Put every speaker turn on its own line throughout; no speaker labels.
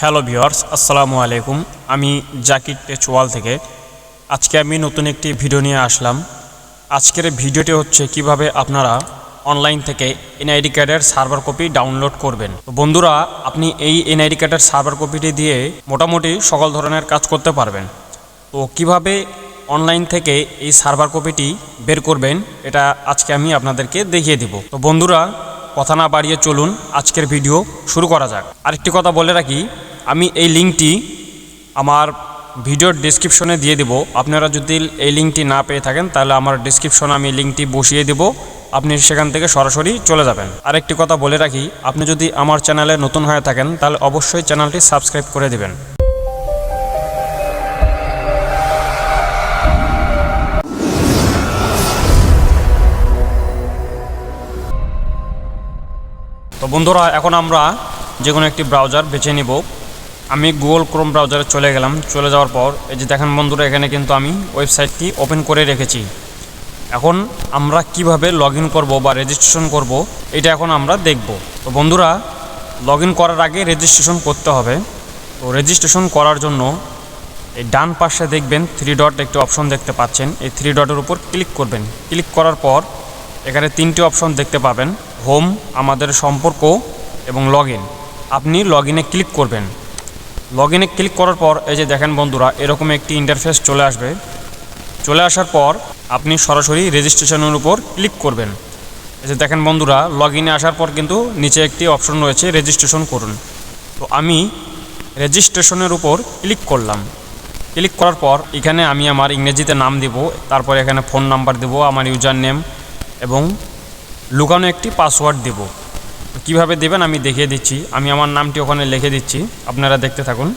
Hello viewers আসসালামু আলাইকুম। আমি জাকির টেচওয়াল থেকে। আজকে আমি নতুন একটি ভিডিও নিয়ে আসলাম। আজকের ভিডিওটি হচ্ছে কীভাবে আপনারা অনলাইন থেকে এনআইডি কার্ডের সার্ভার কপি ডাউনলোড করবেন। বন্ধুরা, আপনি এই এনআইডি কার্ডের সার্ভার কপিটি দিয়ে মোটামুটি সকল ধরনের কাজ করতে পারবেন। তো কীভাবে অনলাইন থেকে এই সার্ভার কপিটি বের করবেন, এটা আজকে আমি আপনাদেরকে দেখিয়ে দিব। তো বন্ধুরা কথা না বাড়িয়ে চলুন আজকের ভিডিও শুরু করা যাক। আরেকটি কথা বলে রাখি, আমি এই লিঙ্কটি আমার ভিডিওর ডিসক্রিপশনে দিয়ে দেব। আপনারা যদি এই লিঙ্কটি না পেয়ে থাকেন, তাহলে আমার ডিসক্রিপশনে আমি লিঙ্কটি বসিয়ে দেব। আপনি সেখান থেকে সরাসরি চলে যাবেন। আরেকটি কথা বলে রাখি, আপনি যদি আমার চ্যানেলে নতুন হয়ে থাকেন, তাহলে অবশ্যই চ্যানেলটি সাবস্ক্রাইব করে দেবেন। তো বন্ধুরা, এখন আমরা যে কোনো একটি ব্রাউজার বেছে নিব। আমি গুগল ক্রোম ব্রাউজারে চলে গেলাম। চলে যাওয়ার পর, এই যে দেখেন বন্ধুরা, এখানে কিন্তু আমি ওয়েবসাইটটি ওপেন করে রেখেছি। এখন আমরা কীভাবে লগ ইন করব বা রেজিস্ট্রেশন করব, এটা এখন আমরা দেখব। তো বন্ধুরা লগ ইন করার আগে রেজিস্ট্রেশন করতে হবে। তো রেজিস্ট্রেশন করার জন্য এই ডান পাশে দেখবেন থ্রি ডট একটি অপশন দেখতে পাচ্ছেন। এই থ্রি ডটের উপর ক্লিক করবেন। ক্লিক করার পর, এখানে তিনটি অপশন দেখতে পাবেন। হোম, আমাদের সম্পর্ক এবং লগ আপনি লগ ক্লিক করবেন। লগ ক্লিক করার পর, এই যে দেখেন বন্ধুরা, এরকম একটি ইন্টারফেস চলে আসবে। চলে আসার পর, আপনি সরাসরি রেজিস্ট্রেশনের উপর ক্লিক করবেন। এই যে দেখেন বন্ধুরা লগ আসার পর কিন্তু নিচে একটি অপশন রয়েছে রেজিস্ট্রেশন করুন। তো আমি রেজিস্ট্রেশনের উপর ক্লিক করলাম। ক্লিক করার পর, এখানে আমি আমার ইংরেজিতে নাম দিব, তারপর এখানে ফোন নাম্বার দেব, আমার ইউজার নেম এবং লুকানো একটি পাসওয়ার্ড দেব। কীভাবে দেবেন আমি দেখিয়ে দিচ্ছি। আমি আমার নামটি ওখানে লিখে দিচ্ছি। আপনারা দেখতে থাকুন।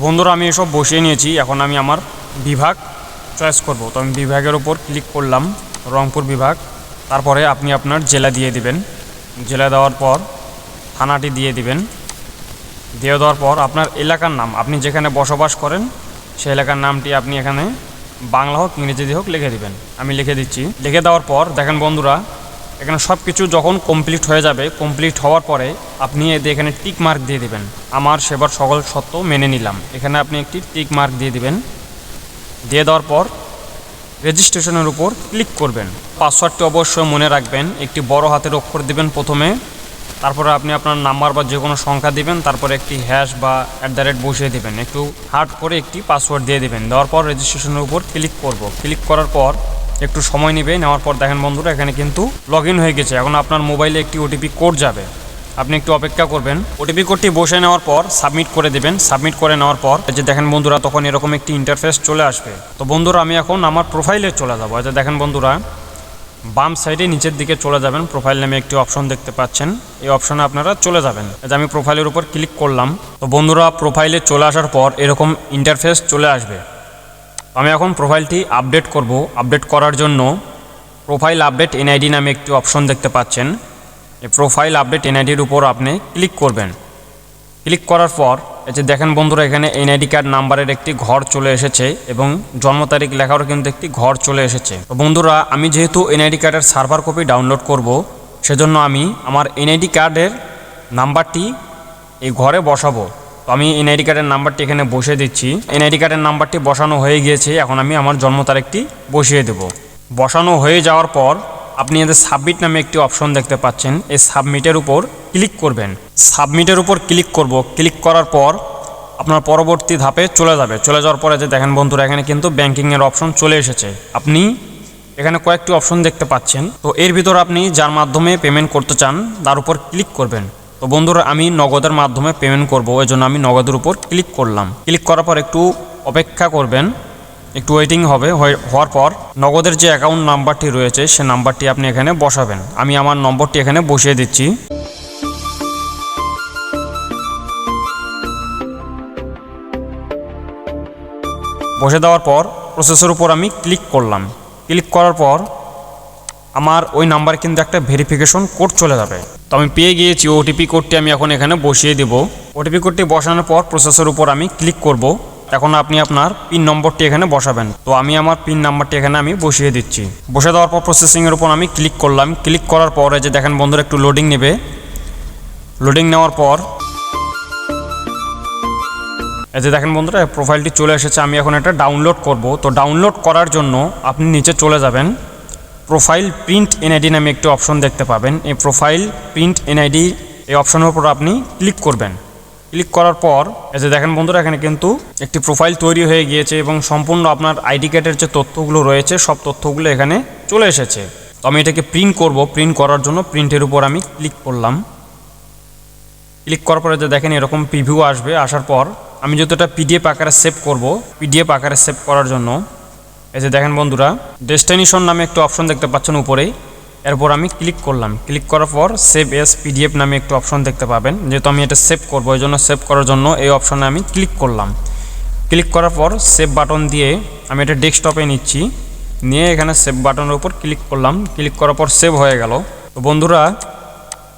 বন্ধুরা, আমি এসব বসিয়ে নিয়েছি। এখন আমি আমার বিভাগ। চয়েস করব। তো আমি বিভাগের ওপর ক্লিক করলাম, রংপুর বিভাগ। তারপরে আপনি আপনার জেলা দিয়ে দিবেন। জেলা দেওয়ার পর থানাটি দিয়ে দিবেন। দিয়ে দেওয়ার পর আপনার এলাকার নাম, আপনি যেখানে বসবাস করেন, সেই এলাকার নামটি আপনি এখানে বাংলা হোক, ইংরেজিতে হোক লিখে দিবেন। আমি লিখে দিচ্ছি। লিখে দেওয়ার পর দেখেন বন্ধুরা, এখানে সব কিছু যখন কমপ্লিট হয়ে যাবে কমপ্লিট হওয়ার পরে আপনি এতে এখানে টিক মার্ক দিয়ে দিবেন। আমার সেবার সকল সত্য মেনে নিলাম। এখানে আপনি একটি টিক মার্ক দিয়ে দিবেন। দিয়ে দেওয়ার পর রেজিস্ট্রেশনের উপর ক্লিক করবেন। পাসওয়ার্ডটি অবশ্যই মনে রাখবেন। একটি বড় হাতের অক্ষর দিবেন প্রথমে। তারপরে আপনি আপনার নাম্বার বা যে কোনো সংখ্যা দিবেন। তারপরে একটি হ্যাশ বা অ্যাট দ্য রেট বসিয়ে দেবেন। একটু হার্ড করে একটি পাসওয়ার্ড দিয়ে দেবেন। দেওয়ার পর রেজিস্ট্রেশনের উপর ক্লিক করব। ক্লিক করার পর একটু সময় নেবে নেওয়ার পর দেখেন বন্ধুরা, এখানে কিন্তু লগ হয়ে গেছে। এখন আপনার মোবাইলে একটি ওটিপি কোড যাবে। আপনি একটু অপেক্ষা করবেন। ওটিপি কোডটি বসে নেওয়ার পর সাবমিট করে দেবেন। সাবমিট করে নেওয়ার পর যে দেখেন বন্ধুরা, তখন এরকম একটি ইন্টারফেস চলে আসবে। তো বন্ধুরা, আমি এখন আমার প্রোফাইলে চলে যাব। যে দেখেন বন্ধুরা, বাম সাইডে নিচের দিকে চলে যাবেন। প্রোফাইল নামে একটি অপশন দেখতে পাচ্ছেন। এই অপশনে আপনারা চলে যাবেন। আমি প্রোফাইলের উপর ক্লিক করলাম। তো বন্ধুরা প্রোফাইলে চলে আসার পর এরকম ইন্টারফেস চলে আসবে। আমি এখন প্রোফাইলটি আপডেট করব। আপডেট করার জন্য প্রোফাইল আপডেট এনআইডি নামে একটি অপশন দেখতে পাচ্ছেন। এই প্রোফাইল আপডেট এনআইডির উপর আপনি ক্লিক করবেন। ক্লিক করার পর এই যে দেখেন বন্ধুরা, এখানে এনআইডি কার্ড নাম্বারের একটি ঘর চলে এসেছে এবং জন্ম তারিখ লেখারও কিন্তু একটি ঘর চলে এসেছে। তো বন্ধুরা, আমি যেহেতু এনআইডি কার্ডের সার্ভার কপি ডাউনলোড করব, সেজন্য আমি আমার এনআইডি কার্ডের নাম্বারটি এই ঘরে বসাবো। তো আমি এনআইডি কার্ডের নাম্বারটি এখানে বসিয়ে দিচ্ছি। এনআইডি কার্ডের নাম্বারটি বসানো হয়ে গিয়েছে, এখন আমি আমার জন্ম তারিখটি বসিয়ে দেব। বসানো হয়ে যাওয়ার পর আপনি এদের সাবমিট নামে একটি অপশন দেখতে পাচ্ছেন। এই সাবমিটের উপর ক্লিক করবেন। সাবমিটের উপর ক্লিক করব। ক্লিক করার পর আপনার পরবর্তী ধাপে চলে যাবে। চলে যাওয়ার পরে যে দেখেন বন্ধুরা, এখানে কিন্তু ব্যাংকিংয়ের অপশন চলে এসেছে। আপনি এখানে কয়েকটি অপশন দেখতে পাচ্ছেন। তো এর ভিতর আপনি যার মাধ্যমে পেমেন্ট করতে চান, তার উপর ক্লিক করবেন। তো বন্ধুরা, আমি নগদের মাধ্যমে পেমেন্ট করব এই জন্য আমি নগদের উপর ক্লিক করলাম। ক্লিক করার পর একটু অপেক্ষা করবেন। একটু ওয়েটিং হবে হওয়ার পর নগদের যে অ্যাকাউন্ট নাম্বারটি রয়েছে, সে নাম্বারটি আপনি এখানে বসাবেন। আমি আমার নম্বরটি এখানে বসিয়ে দিচ্ছি। বসে দেওয়ার পর প্রসেসের উপর আমি ক্লিক করলাম। ক্লিক করার পর আমার ওই নাম্বারে কিন্তু একটা ভেরিফিকেশন কোড চলে যাবে। তো আমি পেয়ে গিয়েছি ওটিপি কোডটি আমি এখন এখানে বসিয়ে দেব। ওটিপি কোডটি বসানোর পর প্রসেসের উপর আমি ক্লিক করব। এখন আপনি আপনার পিন নম্বরটি এখানে বসাবেন। তো আমি আমার পিন নাম্বারটি এখানে আমি বসিয়ে দিচ্ছি। বসে দেওয়ার পর প্রসেসিংয়ের উপর আমি ক্লিক করলাম। ক্লিক করার পর যে দেখেন বন্ধুরা, একটু লোডিং নেবে। লোডিং নেওয়ার পর এই যে দেখেন বন্ধুরা প্রোফাইলটি চলে এসেছে। আমি এখন এটা ডাউনলোড করব। তো ডাউনলোড করার জন্য আপনি নিচে চলে যাবেন। প্রোফাইল প্রিন্ট এনআইডি নামে একটি অপশন দেখতে পাবেন। এই প্রোফাইল প্রিন্ট এনআইডি এই অপশনের উপর আপনি ক্লিক করবেন। ক্লিক করার পর, এই যে দেখেন বন্ধুরা, এখানে কিন্তু একটি প্রোফাইল তৈরি হয়ে গিয়েছে এবং সম্পূর্ণ আপনার আইডি কার্ডের যে তথ্যগুলো রয়েছে, সব তথ্যগুলো এখানে চলে এসেছে। তো আমি এটাকে প্রিন্ট করব। প্রিন্ট করার জন্য প্রিন্টের উপর আমি ক্লিক করলাম। ক্লিক করার পরে যে দেখেন এরকম প্রিভিউ আসবে। আসার পর আমি যেহেতু এটা পিডিএফ আকারে সেভ করব পিডিএফ আকারে সেভ করার জন্য, এই যে দেখেন বন্ধুরা ডেস্টিনেশন নামে একটা অপশন দেখতে পাচ্ছেন উপরেই। এরপর আমি ক্লিক করলাম। ক্লিক করার পর সেভ এস পিডিএফ নামে একটু অপশন দেখতে পাবেন। যেহেতু আমি এটা সেভ করব, এই জন্য সেভ করার জন্য এই অপশনে আমি ক্লিক করলাম। ক্লিক করার পর সেভ বাটন দিয়ে আমি এটা ডেস্কটপে নিচ্ছি। নিয়ে এখানে সেভ বাটনের উপর ক্লিক করলাম। ক্লিক করার পর সেভ হয়ে গেল। তো বন্ধুরা,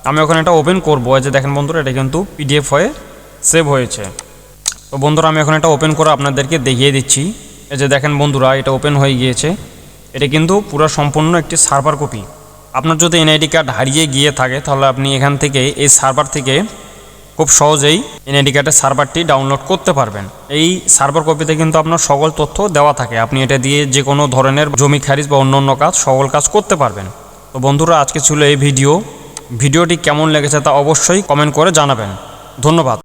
আমি ওখানে এটা ওপেন করব। যে দেখেন বন্ধুরা, এটা কিন্তু পিডিএফ হয়ে সেভ হয়েছে। তো বন্ধুরা, আমি এখন এটা ওপেন করে আপনাদেরকে দেখিয়ে দিচ্ছি। এই যে দেখেন বন্ধুরা, এটা ওপেন হয়ে গিয়েছে। এটা কিন্তু পুরো সম্পূর্ণ একটি সার্ভার কপি আপনার যদি এনআইডি কার্ড হারিয়ে গিয়ে থাকে, তাহলে আপনি এখান থেকে, এই সার্ভার থেকে খুব সহজেই এনআইডি কার্ডের সার্ভারটি ডাউনলোড করতে পারবেন। এই সার্ভার কপিতে কিন্তু আপনার সকল তথ্য দেওয়া থাকে। আপনি এটা দিয়ে যে কোনো ধরনের জমি, খারিজ বা অন্য অন্য কাজ, সকল কাজ করতে পারবেন। তো বন্ধুরা, আজকে ছিল এই ভিডিও। ভিডিওটি কেমন লেগেছে তা অবশ্যই কমেন্ট করে জানাবেন। ধন্যবাদ।